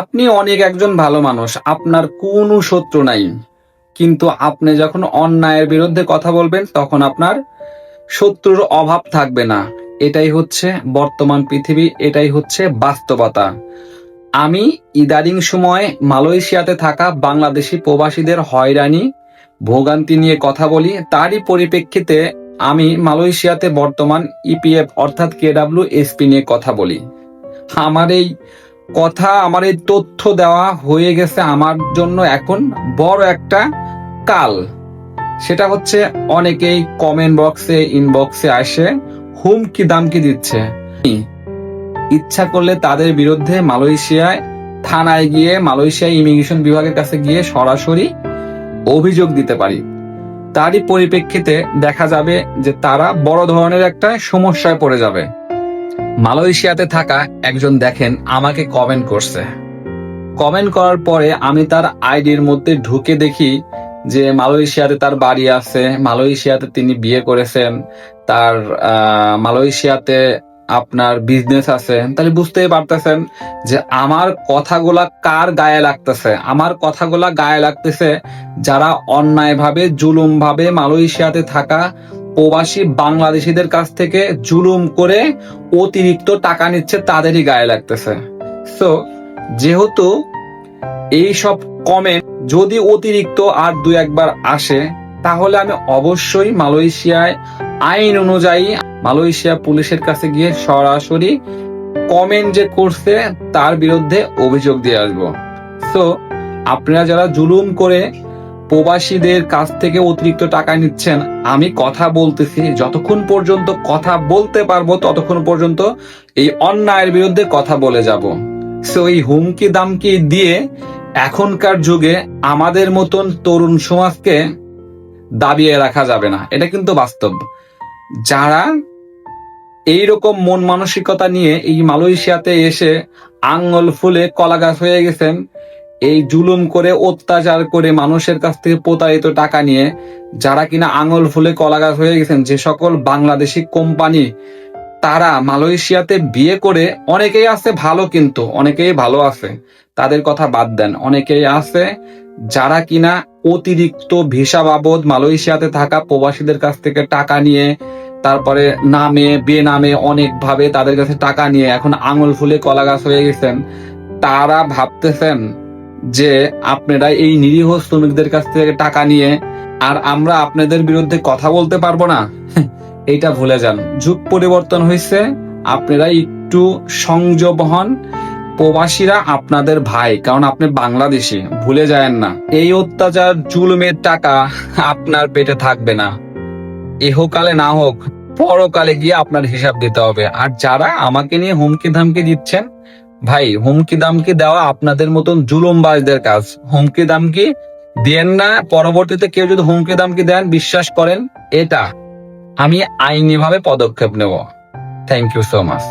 আপনি অনেক একজন ভালো মানুষ, আপনার কোনো শত্রু নাই। কিন্তু আপনি যখন অন্যায়ের বিরুদ্ধে কথা বলবেন, তখন আপনার শত্রুর অভাব থাকবে না। এটাই হচ্ছে বর্তমান পৃথিবী, এটাই হচ্ছে বাস্তবতা। আমি ইদারিং সময় মালয়েশিয়াতে থাকা বাংলাদেশি প্রবাসীদের হয়রানি, ভোগান্তি নিয়ে কথা বলি, তারই পরিপ্রেক্ষিতে আমি মালয়েশিয়াতে বর্তমান ইপিএফ অর্থাৎ কেডাব্লিউ এসপি নিয়ে কথা বলি। আমার এই কথা আমার এই তথ্য দেওয়া হয়ে গেছে আমার জন্য এখন বড় একটা কাল। সেটা হচ্ছে অনেকেই কমেন্ট বক্সে ইনবক্সে আসে, হুমকি দামকি দিচ্ছে। ইচ্ছা করলে তাদের বিরুদ্ধে মালয়েশিয়ায়, থানায় গিয়ে, মালয়েশিয়া ইমিগ্রেশন বিভাগের কাছে গিয়ে সরাসরি অভিযোগ দিতে পারি। তারই পরিপ্রেক্ষিতে দেখা যাবে যে তারা বড় ধরনের একটা সমস্যায় পড়ে যাবে। মালয়েশিয়াতে থাকা একজন দেখেন আমাকে কমেন্ট করছে। কমেন্ট করার পরে আমি তার আইডির মধ্যে ঢুকে দেখি যে মালয়েশিয়াতে তার বাড়ি আছে, মালয়েশিয়াতে তিনি বিয়ে করেছেন, তার মালয়েশিয়াতে আপনার বিজনেস আছে। তাহলে বুঝতেই পারতেছেন যে আমার কথাগুলা কার গায়ে লাগতেছে? আমার কথাগুলা গায়ে লাগতেছে যারা অন্যায়ভাবে জুলুম ভাবে মালয়েশিয়াতে থাকা প্রবাসী বাংলাদেশিদের কাছ থেকে জুলুম করে অতিরিক্ত টাকা নিচ্ছে তাদেরই গায়ে লাগতেছে। সো যেহেতু এই সব কমেন্ট যদি অতিরিক্ত আর দু একবার আসে, তাহলে আমি অবশ্যই মালয়েশিয়ায় আইন অনুযায়ী মালয়েশিয়া পুলিশের কাছে গিয়ে সরাসরি কমেন্ট যে করছে, তার বিরুদ্ধে অভিযোগ দিয়ে আসব। সো আপনারা যারা জুলুম করে প্রবাসীদের কাছ থেকে অতিরিক্ত টাকা নিচ্ছেন। আমি কথা বলতেছি, যতক্ষণ পর্যন্ত কথা বলতে পারব, ততক্ষণ পর্যন্ত এই অন্যায়ের বিরুদ্ধে কথা বলে যাব। সো এই হুমকি দামকি দিয়ে এখনকার যুগে আমাদের মতন তরুণ সমাজকে দাবিয়ে রাখা যাবে না। এটা কিন্তু বাস্তব। যারা এই রকম মন মানসিকতা নিয়ে এই মালয়েশিয়াতে এসে আঙ্গল ফুলে কলা গাছ হয়ে গেছেন এই জুলুম করে, অত্যাচার করে মানুষের কাছ থেকে প্রতারিত টাকা নিয়ে যারা কিনা আঙুল ফুলে কলাগাছ হয়ে গেছেন, যে সকল বাংলাদেশি কোম্পানি, তারা মালয়েশিয়াতে বিয়ে করে অনেকেই আছে ভালো কিন্তু, অনেকেই ভালো আছে, তাদের কথা বাদ দেন। অনেকেই আছে যারা কিনা অতিরিক্ত ভিসা বাবদ মালয়েশিয়াতে থাকা প্রবাসীদের কাছ থেকে টাকা নিয়ে, তারপরে নামে, বেনামে অনেক ভাবে তাদের কাছে টাকা নিয়ে এখন আঙুল ফুলে কলা গাছ হয়ে গেছেন। তারা ভাবতেছেন যে আপনারা এই নিরীহ শ্রমিকদের কাছ থেকে টাকা নিয়ে আর আমরা আপনাদের বিরুদ্ধে কথা বলতে পারব না। এইটা ভুলে যান। যুগ পরিবর্তন হয়েছে আপনারা একটু সংযম হন। প্রবাসীরা আপনাদের ভাই, কারণ আপনি বাংলাদেশি, ভুলে যায়েন না। এই অত্যাচার, জুলুমের টাকা আপনার পেটে থাকবে না। এহকালে না হোক, পরকালে গিয়ে আপনার হিসাব দিতে হবে। আর যারা আমাকে নিয়ে হুমকি ধামকি দিচ্ছেন ভাই, হুমকি দামকি দেওয়া আপনাদের মতন জুলুমবাজদের কাজ। হুমকি দামকি দেন না, পরবর্তীতে কেউ যদি হুমকি দামকি দেন, বিশ্বাস করেন, এটা আমি আইনিভাবে পদক্ষেপ নেব। Thank you so much